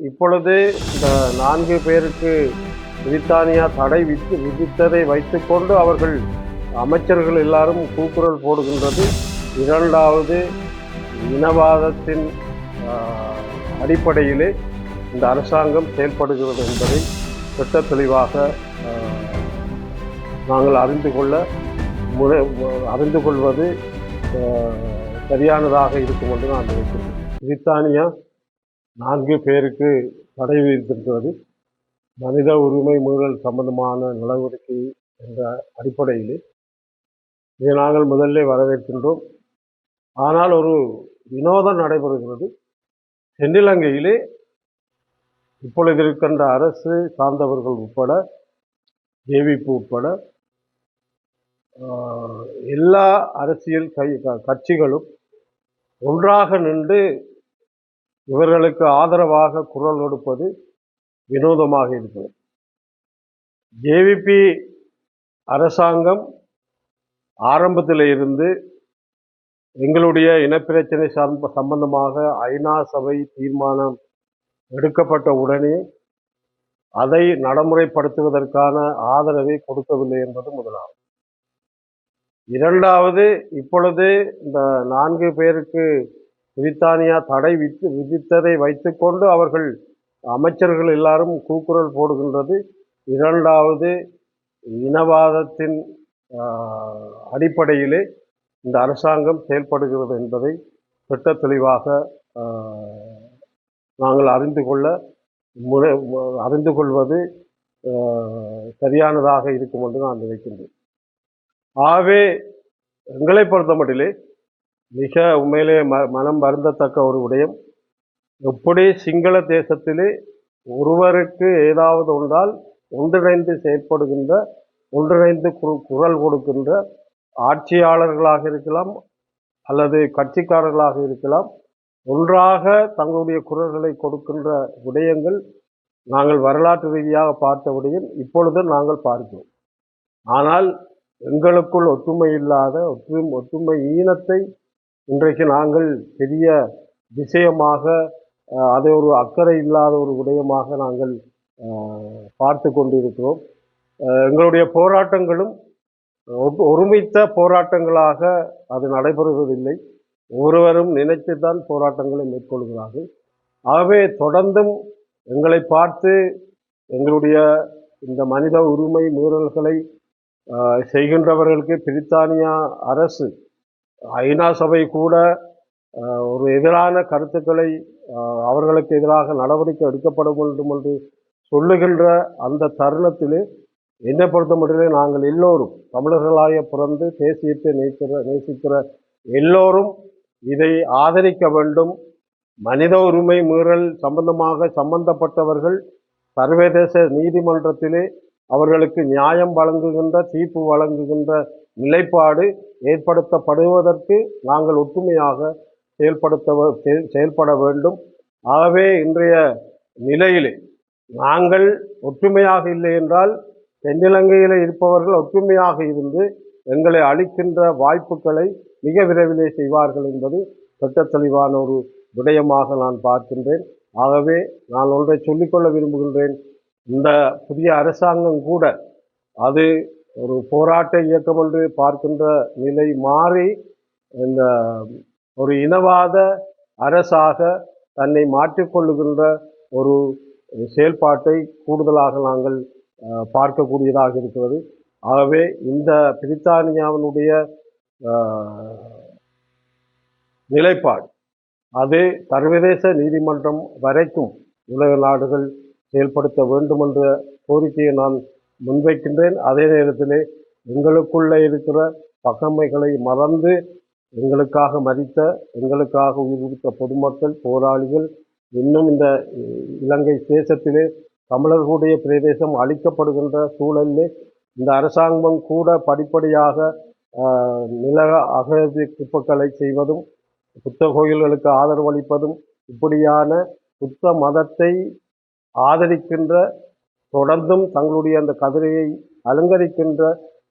இப்பொழுது இந்த நான்கு பேருக்கு பிரித்தானியா தடை வித்து விதித்ததை வைத்துக்கொண்டு அவர்கள் அமைச்சர்கள் எல்லாரும் கூக்குரல் போடுகின்றது. இரண்டாவது இனவாதத்தின் அடிப்படையிலே இந்த அரசாங்கம் செயல்படுகிறது என்பதை திட்ட தெளிவாக நாங்கள் அறிந்து கொள்ள முறை அறிந்து கொள்வது சரியானதாக இருக்கும் என்று நான் நினைக்கிறேன். பிரித்தானியா நான்கு பேருக்கு தடை விதித்திருக்கிறது. மனித உரிமை மீறல் சம்பந்தமான நடவடிக்கை என்ற அடிப்படையில் இதை நாங்கள் முதல்ல வரவேற்கின்றோம். ஆனால் ஒரு வினோதம் நடைபெறுகிறது. தென்னிலங்கையிலே இப்பொழுது இருக்கின்ற அரசு சார்ந்தவர்கள் உட்பட ஜேவிபி உட்பட எல்லா அரசியல் கை க- கட்சிகளும் ஒன்றாக நின்று இவர்களுக்கு ஆதரவாக குரல் கொடுப்பது வினோதமாக இருக்கிறது. ஜேவிபி அரசாங்கம் ஆரம்பத்தில் இருந்து எங்களுடைய இனப்பிரச்சனை சார்ந்த சம்பந்தமாக ஐநா சபை தீர்மானம் எடுக்கப்பட்ட உடனே அதை நடைமுறைப்படுத்துவதற்கான ஆதரவை கொடுக்கவில்லை என்பது முதலாகும் இரண்டாவது இப்பொழுது இந்த நான்கு பேருக்கு பிரித்தானியா தடை வித்து விதித்ததை வைத்துக்கொண்டு அவர்கள் அமைச்சர்கள் எல்லாரும் கூக்குரல் போடுகின்றது. இரண்டாவது இனவாதத்தின் அடிப்படையிலே இந்த அரசாங்கம் செயல்படுகிறது என்பதை திட்ட தெளிவாக நாங்கள் அறிந்து கொள்ள முறை அறிந்து கொள்வது சரியானதாக இருக்கும் என்று நான் நினைக்கின்றேன். ஆகவே எங்களை பொறுத்தமட்டிலே மிக உண்மையிலே ம மனம் வருந்தத்தக்க ஒரு விடயம். எப்படி சிங்கள தேசத்திலே ஒருவருக்கு ஏதாவது ஒன்றால் ஒன்றிணைந்து செயற்படுகின்ற ஒன்றிணைந்து குரல் கொடுக்கின்ற ஆட்சியாளர்களாக இருக்கலாம் அல்லது கட்சிக்காரர்களாக இருக்கலாம் ஒன்றாக தங்களுடைய குரல்களை கொடுக்கின்ற விடயங்கள் நாங்கள் வரலாற்று ரீதியாக பார்த்த விடயம் இப்பொழுது நாங்கள் பார்க்கிறோம். ஆனால் எங்களுக்குள் ஒற்றுமை இல்லாத ஒற்றுமை ஒற்றுமை ஈனத்தை இன்றைக்கு நாங்கள் பெரிய விஷயமாக அதை ஒரு அக்கறை இல்லாத ஒரு விடயமாக நாங்கள் பார்த்து கொண்டிருக்கிறோம். எங்களுடைய போராட்டங்களும் ஒருமித்த போராட்டங்களாக அது நடைபெறுவதில்லை. ஒருவரும் நினைத்துதான் போராட்டங்களை மேற்கொள்கிறார்கள். ஆகவே தொடர்ந்தும் எங்களை பார்த்து எங்களுடைய இந்த மனித உரிமை மீறல்களை செய்கின்றவர்களுக்கு பிரித்தானியா அரசு ஐநா சபை கூட ஒரு எதிரான கருத்துக்களை அவர்களுக்கு எதிராக நடவடிக்கை எடுக்கப்பட வேண்டும் என்று சொல்லுகின்ற அந்த தருணத்திலே என்னை பொறுத்த மட்டும் நாங்கள் எல்லோரும் தமிழர்களாக பிறந்து தேசியத்தை நேசிக்கிற நேசிக்கிற எல்லோரும் இதை ஆதரிக்க வேண்டும். மனித உரிமை மீறல் சம்பந்தமாக சம்பந்தப்பட்டவர்கள் சர்வதேச நீதிமன்றத்திலே அவர்களுக்கு நியாயம் வழங்குகின்ற தீர்ப்பு வழங்குகின்ற நிலைப்பாடு ஏற்படுத்தப்படுவதற்கு நாங்கள் ஒற்றுமையாக செயல்படுத்த செயல்பட வேண்டும். ஆகவே இன்றைய நிலையிலே நாங்கள் ஒற்றுமையாக இல்லை என்றால் தென்னிலங்கையில் இருப்பவர்கள் ஒற்றுமையாக இருந்து எங்களை அளிக்கின்ற வாய்ப்புகளை மிக விரைவிலே செய்வார்கள் என்பது திட்ட தெளிவான ஒரு விடயமாக நான் பார்க்கின்றேன். ஆகவே நான் ஒன்றை சொல்லிக்கொள்ள விரும்புகின்றேன். இந்த புதிய அரசாங்கம் கூட அது ஒரு போராட்ட இயக்கம் என்று பார்க்கின்ற நிலை மாறி இந்த ஒரு இனவாத அரசாக தன்னை மாற்றிக்கொள்ளுகின்ற ஒரு செயல்பாட்டை கூடுதலாக நாங்கள் பார்க்கக்கூடியதாக இருக்கிறது. ஆகவே இந்த பிரித்தானியாவினுடைய நிலைப்பாடு அது சர்வதேச நீதிமன்றம் வரைக்கும் உலக நாடுகள் செயல்படுத்த வேண்டும் என்ற கோரிக்கையை நான் முன்வைக்கின்றேன். அதே நேரத்திலே எங்களுக்குள்ளே இருக்கிற பகைமைகளை மறந்து எங்களுக்காக மதித்த எங்களுக்காக உயிர்த்த பொதுமக்கள் போராளிகள் இன்னும் இந்த இலங்கை தேசத்திலே தமிழர்களுடைய பிரதேசம் அளிக்கப்படுகின்ற சூழலிலே இந்த அரசாங்கம் கூட படிப்படியாக நில அகதி குப்பக்களை செய்வதும் புத்த கோயில்களுக்கு ஆதரவளிப்பதும் இப்படியான புத்த மதத்தை ஆதரிக்கின்ற தொடர்ந்தும் தங்களுடைய அந்த கதிரையை அலங்கரிக்கின்ற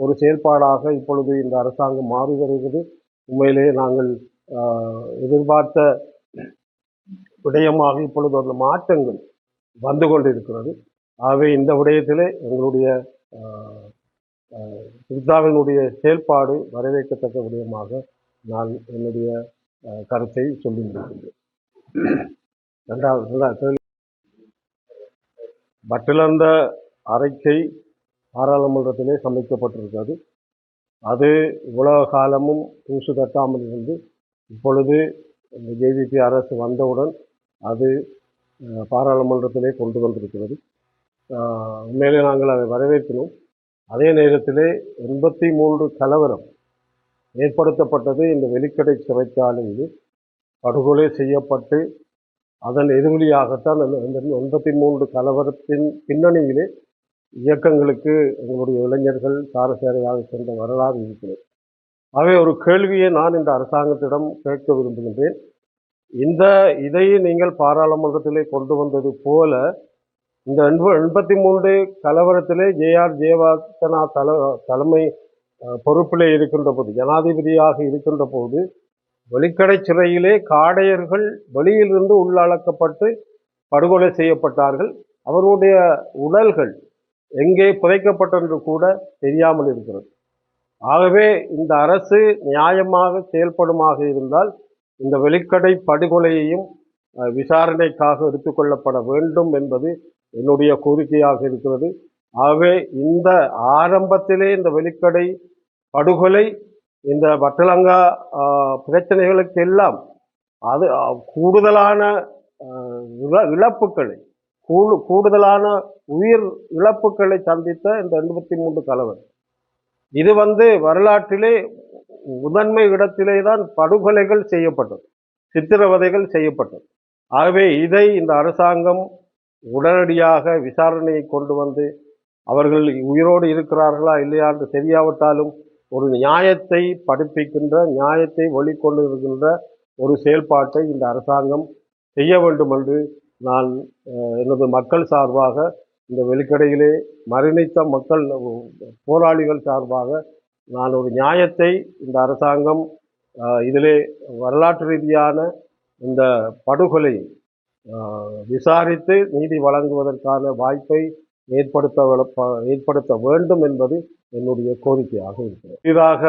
ஒரு செயல்பாடாக இப்பொழுது இந்த அரசாங்கம் மாறி வருகிறது. உண்மையிலே நாங்கள் எதிர்பார்த்த விடயமாக இப்பொழுது அந்த மாற்றங்கள் வந்து கொண்டிருக்கிறது. ஆகவே இந்த விடயத்திலே எங்களுடைய சித்தாவினுடைய செயல்பாடு வரவேற்கத்தக்க விடயமாக நான் என்னுடைய கருத்தை சொல்லி முடிக்கின்றேன் ரெண்டாவது இரண்டாவது கேள்வி. அறிக்கை பாராளுமன்றத்திலே சமைக்கப்பட்டிருக்கிறது அது உலக காலமும் தூசு தட்டாமல் இருந்து இப்பொழுது இந்த ஜேவிபி அரசு வந்தவுடன் அது பாராளுமன்றத்திலே கொண்டு வந்திருக்கிறது உண்மையிலே நாங்கள் அதை வரவேற்கிறோம் அதே நேரத்திலே எண்பத்தி மூன்று கலவரம் ஏற்படுத்தப்பட்டது இந்த வெளிக்கடை சிறைச்சாலையில் படுகொலை செய்யப்பட்டு அதன் எதிரொலியாகத்தான் அந்த எண்பத்தி மூன்று கலவரத்தின் பின்னணியிலே இயக்கங்களுக்கு எங்களுடைய இளைஞர்கள் சாரசேரையாக சென்ற வரலாறு இருக்கிறது. ஆகவே ஒரு கேள்வியை நான் இந்த அரசாங்கத்திடம் கேட்க விரும்புகின்றேன். இந்த இதை நீங்கள் பாராளுமன்றத்திலே கொண்டு வந்தது போல இந்த எண்ப எண்பத்தி மூன்று கலவரத்திலே ஜேஆர் ஜெயவாசனா தல தலைமை பொறுப்பிலே இருக்கின்ற போது ஜனாதிபதியாக இருக்கின்ற போது வெளிக்கடை சிறையிலே காடையர்கள் வெளியிலிருந்து உள்ளடக்கப்பட்டு படுகொலை செய்யப்பட்டார்கள். அவர்களுடைய உடல்கள் எங்கே புதைக்கப்பட்டென்று கூட தெரியாமல் இருக்கிறது. ஆகவே இந்த அரசு நியாயமாக செயல்படுமாக இருந்தால் இந்த வெளிக்கடை படுகொலையையும் விசாரணைக்காக எடுத்துக்கொள்ளப்பட வேண்டும் என்பது என்னுடைய கோரிக்கையாக இருக்கிறது. ஆகவே இந்த ஆரம்பத்திலே இந்த வெளிக்கடை படுகொலை இந்த வட்டலங்கா பிரச்சனைகளுக்கு எல்லாம் அது கூடுதலான இழப்புகளை கூடு கூடுதலான உயிர் இழப்புகளை சந்தித்த இந்த எண்பத்தி மூன்று கலவர் இது வந்து வரலாற்றிலே முதன்மை இடத்திலே தான் படுகொலைகள் செய்யப்பட்டது சித்திரவதைகள் செய்யப்பட்டது. ஆகவே இதை இந்த அரசாங்கம் உடனடியாக விசாரணையை கொண்டு வந்து அவர்கள் உயிரோடு இருக்கிறார்களா இல்லையா என்று தெரியாவிட்டாலும் ஒரு நியாயத்தை படிப்பிக்கின்ற நியாயத்தை வெளிக்கொண்டு இருக்கின்ற ஒரு செயல்பாட்டை இந்த அரசாங்கம் செய்ய வேண்டும் என்று நான் எனது மக்கள் சார்பாக இந்த வெளிக்கடையிலே மரணித்த மக்கள் போராளிகள் சார்பாக நான் ஒரு நியாயத்தை இந்த அரசாங்கம் இதிலே வரலாற்று ரீதியான இந்த படுகொலை விசாரித்து நீதி வழங்குவதற்கான வாய்ப்பை ஏற்படுத்த ஏற்படுத்த வேண்டும் என்பது என்னுடைய கோரிக்கையாக இருக்கிறது. இதாக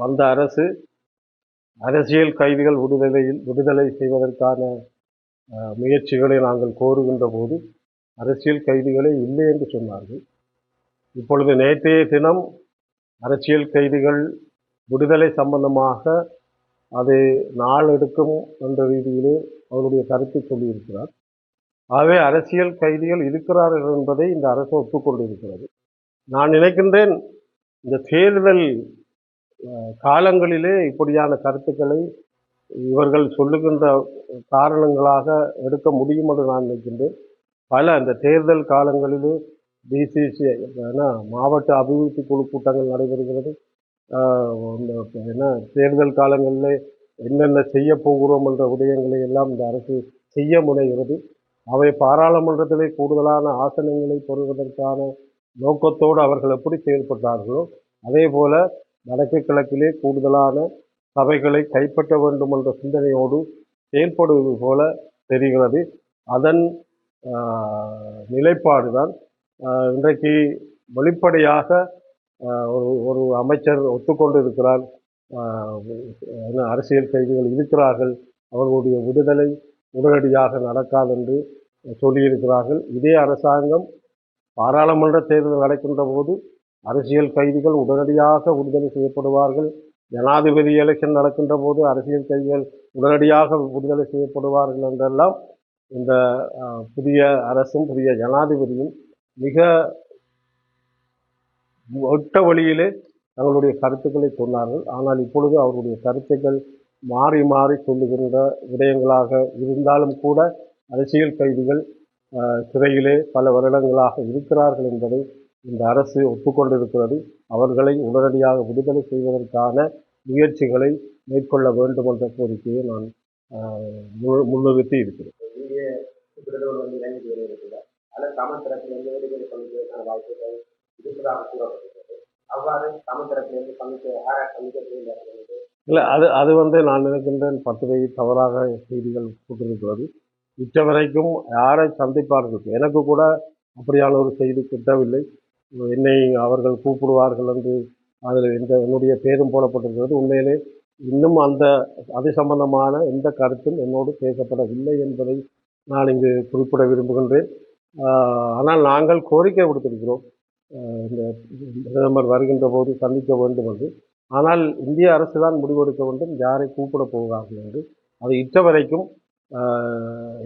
வந்த அரசு அரசியல் கைதிகள் விடுதலையில் விடுதலை செய்வதற்கான முயற்சிகளை நாங்கள் கோருகின்ற போது அரசியல் கைதிகளே இல்லை என்று சொன்னார்கள். இப்பொழுது நேற்றைய தினம் அரசியல் கைதிகள் விடுதலை சம்பந்தமாக அது நாள் எடுக்கும் என்ற ரீதியிலே அவருடைய கருத்தை சொல்லியிருக்கிறார். ஆகவே அரசியல் கைதிகள் இருக்கிறார்கள் என்பதை இந்த அரசு ஒப்புக்கொண்டிருக்கிறது. நான் நினைக்கின்றேன் இந்த தேர்தல் காலங்களிலே இப்படியான கருத்துக்களை இவர்கள் சொல்லுகின்ற காரணங்களாக எடுக்க முடியும் என்று நான் நினைக்கின்றேன். பல அந்த தேர்தல் காலங்களிலே டிசிசி மாவட்ட அபிவிருத்தி குழு கூட்டங்கள் நடைபெறுகிறது. ஏன்னா என்ன தேர்தல் காலங்களிலே என்னென்ன செய்ய போகிறோம் என்ற விடயங்களை எல்லாம் இந்த அரசு செய்ய முனைகிறது. அவை பாராளுமன்றத்திலே கூடுதலான ஆசனங்களை பெறுவதற்கான நோக்கத்தோடு அவர்கள் எப்படி செயல்பட்டார்களோ அதே போல வடக்கு கிழக்கிலே கூடுதலான சபைகளை கைப்பற்ற வேண்டும் என்ற சிந்தனையோடு செயல்படுவது போல தெரிகிறது. அதன் நிலைப்பாடு நிலைப்பாடுதான் இன்றைக்கு வெளிப்படையாக ஒரு ஒரு அமைச்சர் ஒத்துக்கொண்டு இருக்கிறார் என்ன அரசியல் கைதிகள் இருக்கிறார்கள் அவர்களுடைய விடுதலை உடனடியாக நடக்காதென்று சொல்லியிருக்கிறார்கள். இதே அரசாங்கம் பாராளுமன்ற தேர்தல் நடக்கின்ற போது அரசியல் கைதிகள் உடனடியாக விடுதலை செய்யப்படுவார்கள். ஜனாதிபதி எலெக்ஷன் நடக்கின்ற போது அரசியல் கைதிகள் உடனடியாக விடுதலை செய்யப்படுவார்கள் என்றெல்லாம் இந்த புதிய அரசும் புதிய ஜனாதிபதியும் மிக ஒட்ட வழியிலே தங்களுடைய கருத்துக்களை சொன்னார்கள். ஆனால் இப்பொழுது அவருடைய கருத்துக்கள் மாறி மாறி சொல்லுகின்ற விடயங்களாக இருந்தாலும் கூட அரசியல் கைதிகள் சிறையிலே பல வருடங்களாக இருக்கிறார்கள் என்பதை இந்த அரசு ஒப்புக்கொண்டிருக்கிறது. அவர்களை உடனடியாக விடுதலை செய்வதற்கான முயற்சிகளை மேற்கொள்ள வேண்டும் என்ற கோரிக்கையை நான் முன்னிறுத்தி இருக்கிறேன். அவ்வாறு தமிழ் தரப்பிலிருந்து சமைக்க ஆராய் இல்லை அது அது வந்து நான் நினைக்கின்றேன் பத்திரிகை தவறாக செய்திகள் போட்டிருக்கிறது இற்ற வரைக்கும் யாரை சந்திப்பார்கள்? எனக்கு கூட அப்படியான ஒரு செய்தி கிட்டவில்லை. என்னை அவர்கள் கூப்பிடுவார்கள் என்று அதில் எந்த என்னுடைய பேரும் போடப்பட்டிருக்கிறது. உண்மையிலே இன்னும் அந்த அது சம்பந்தமான எந்த கருத்தும் என்னோடு பேசப்படவில்லை என்பதை நான் இங்கு குறிப்பிட விரும்புகின்றேன். ஆனால் நாங்கள் கோரிக்கை விடுத்திருக்கிறோம். இந்த பிரதமர் வருகின்ற போது சந்திக்க வேண்டும் என்று. ஆனால் இந்திய அரசு தான் முடிவெடுக்க வேண்டும். யாரை கூப்பிட போகிறார்கள் என்று. அது இட்ட வரைக்கும்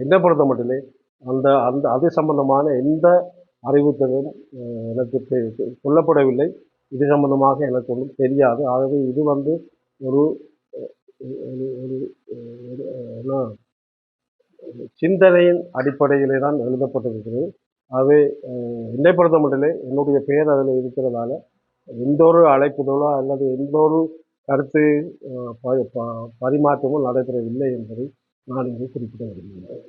என்ன பொறுத்த மட்டிலே அந்த அந்த அது சம்பந்தமான எந்த அறிவுறுத்தலும் எனக்கு சொல்லப்படவில்லை இது சம்பந்தமாக எனக்கு ஒன்றும் தெரியாது. ஆகவே இது வந்து ஒரு ஒரு என்ன? சிந்தனையின் அடிப்படையிலே தான் எழுதப்பட்டிருக்கிறது. ஆகவே என்னை பொறுத்த மட்டிலே என்னுடைய பெயர் அதில் இருக்கிறதால எந்த ஒரு அழைப்புதலோ அல்லது எந்த ஒரு கருத்து ப- ப- பரிமாற்றமும் நடைபெறவில்லை என்பதை நான் இங்கு குறிப்பிட விரும்புகிறேன்.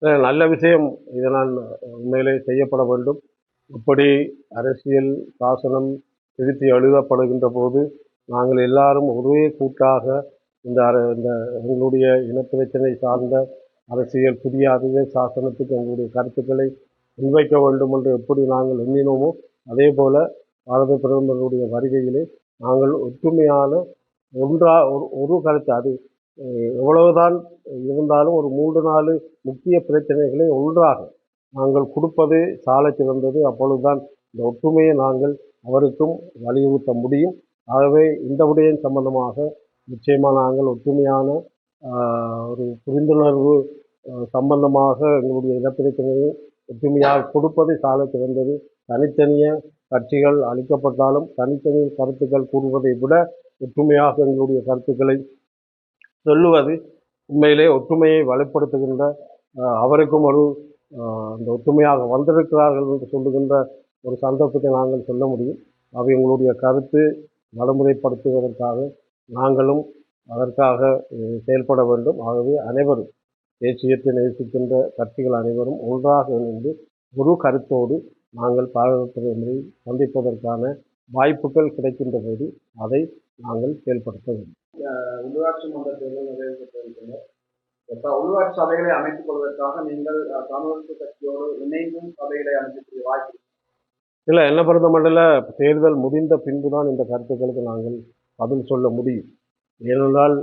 நல்ல விஷயம். இதனால் உண்மையிலே செய்யப்பட வேண்டும். இப்படி அரசியல் சாசனம் திருத்தி எழுதப்படுகின்ற போது நாங்கள் எல்லாரும் ஒரே கூட்டாக இந்த அர- இந்த எங்களுடைய இனப்பிரச்சனை சார்ந்த அரசியல் புதிய அரசியல் சாசனத்துக்கு எங்களுடைய கருத்துக்களை முன்வைக்க வேண்டும் என்று எப்படி நாங்கள் எண்ணினோமோ அதே போல் பாரத பிரதமருடைய வருகையிலே நாங்கள் ஒற்றுமையான ஒன்றா ஒரு ஒரு கருத்து அது எவ்வளவுதான் இருந்தாலும் ஒரு மூன்று நாலு முக்கிய பிரச்சனைகளை ஒன்றாக நாங்கள் கொடுப்பது சாலை சிறந்தது அப்பொழுதுதான் இந்த ஒற்றுமையை நாங்கள் அவருக்கும் வலியுறுத்த முடியும். ஆகவே இந்த விடயம் சம்பந்தமாக நிச்சயமாக நாங்கள் ஒற்றுமையான ஒரு புரிந்துணர்வு சம்பந்தமாக எங்களுடைய இனப்பிரச்சனையை ஒற்றுமையாக கொடுப்பது சாலச் சிறந்தது தனித்தனிய கட்சிகள் அளிக்கப்பட்டாலும் தனித்தனி கருத்துக்கள் கூறுவதை விட ஒற்றுமையாக எங்களுடைய கருத்துக்களை சொல்லுவது உண்மையிலே ஒற்றுமையை வலுப்படுத்துகின்ற அவருக்கும் ஒரு அந்த ஒற்றுமையாக வந்திருக்கிறார்கள் என்று சொல்லுகின்ற ஒரு சந்தர்ப்பத்தை நாங்கள் சொல்ல முடியும். அவை எங்களுடைய கருத்து நடைமுறைப்படுத்துவதற்காக நாங்களும் அதற்காக செயல்பட வேண்டும். ஆகவே அனைவரும் தேசியத்தை நேசிக்கின்ற கட்சிகள் அனைவரும் ஒன்றாக இணைந்து ஒரு கருத்தோடு நாங்கள் பிரதமரை சந்திப்பதற்கான வாய்ப்புகள் கிடைக்கின்ற போது அதை நாங்கள் செயல்படுத்த வேண்டும். உள்ளூராட்சி மன்ற தேர்தல் நிறைவேற்றப்பட்டிருக்கிறது இப்ப உள்ளூராட்சி சபைகளை அமைத்துக் கொள்வதற்காக நீங்கள் கம்யூனிஸ்ட் கட்சியோடு இணைந்தும் சபைகளை அமைக்கக்கூடிய வாய்ப்பு இல்லை என்ன பொறுத்த மட்டும் தேர்தல் முடிந்த பின்பு தான் இந்த கருத்துக்களுக்கு நாங்கள் பதில் சொல்ல முடியும். ஏனென்றால்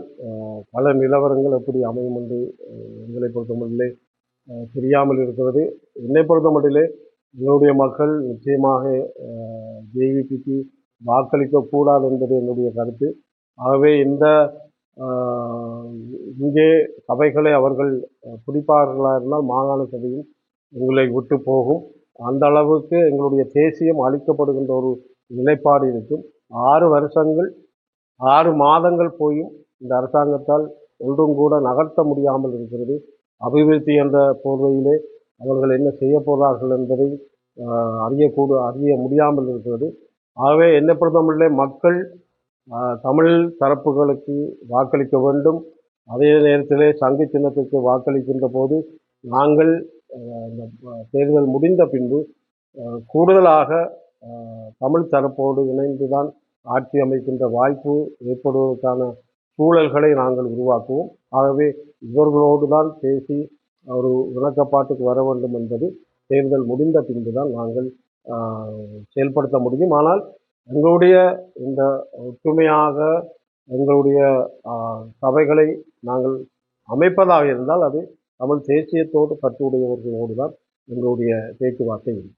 பல நிலவரங்கள் எப்படி அமையும் என்று அஹ், எங்களை பொறுத்த மட்டிலே தெரியாமல் இருக்கிறது. என்னை பொறுத்த மட்டிலே என்னுடைய மக்கள் நிச்சயமாக ஜேவிபிக்கு வாக்களிக்க கூடாது என்பது என்னுடைய கருத்து. ஆகவே இந்த இங்கே சபைகளை அவர்கள் பிடிப்பார்களா இருந்தால் மாகாண சபையும் எங்களை விட்டு போகும். அந்த அளவுக்கு எங்களுடைய தேசியம் அளிக்கப்படுகின்ற ஒரு நிலைப்பாடு இருக்கும். ஆறு வருஷங்கள் ஆறு மாதங்கள் போயும் இந்த அரசாங்கத்தால் ஒன்றும் கூட நகர்த்த முடியாமல் இருக்கிறது. அபிவிருத்தி என்ற போர்வையிலே அவர்கள் என்ன செய்ய போகிறார்கள் என்பதை அறியக்கூட அறிய முடியாமல் இருக்கிறது. ஆகவே என்ன பொறுத்தமட்டிலே மக்கள் தமிழ் தரப்புகளுக்கு வாக்களிக்க வேண்டும். அதே நேரத்திலே சங்கு சின்னத்துக்கு வாக்களிக்கின்ற போது நாங்கள் இந்த தேர்தல் முடிந்த பின்பு கூடுதலாக தமிழ் தரப்போடு இணைந்துதான் ஆட்சி அமைக்கின்ற வாய்ப்பு ஏற்படுவதற்கான சூழல்களை நாங்கள் உருவாக்குவோம். ஆகவே இவர்களோடு தான் பேசி ஒரு விளக்கப்பாட்டுக்கு வர வேண்டும் என்பது தேர்தல் முடிந்த பின்பு தான் நாங்கள் செயல்படுத்த முடியும். ஆனால் எங்களுடைய இந்த ஒற்றுமையாக எங்களுடைய சபைகளை நாங்கள் அமைப்பதாக இருந்தால் அது தமிழ் தேசியத்தோடு பற்றுடையவர்களோடு தான் எங்களுடைய பேச்சுவார்த்தை இருக்கும்.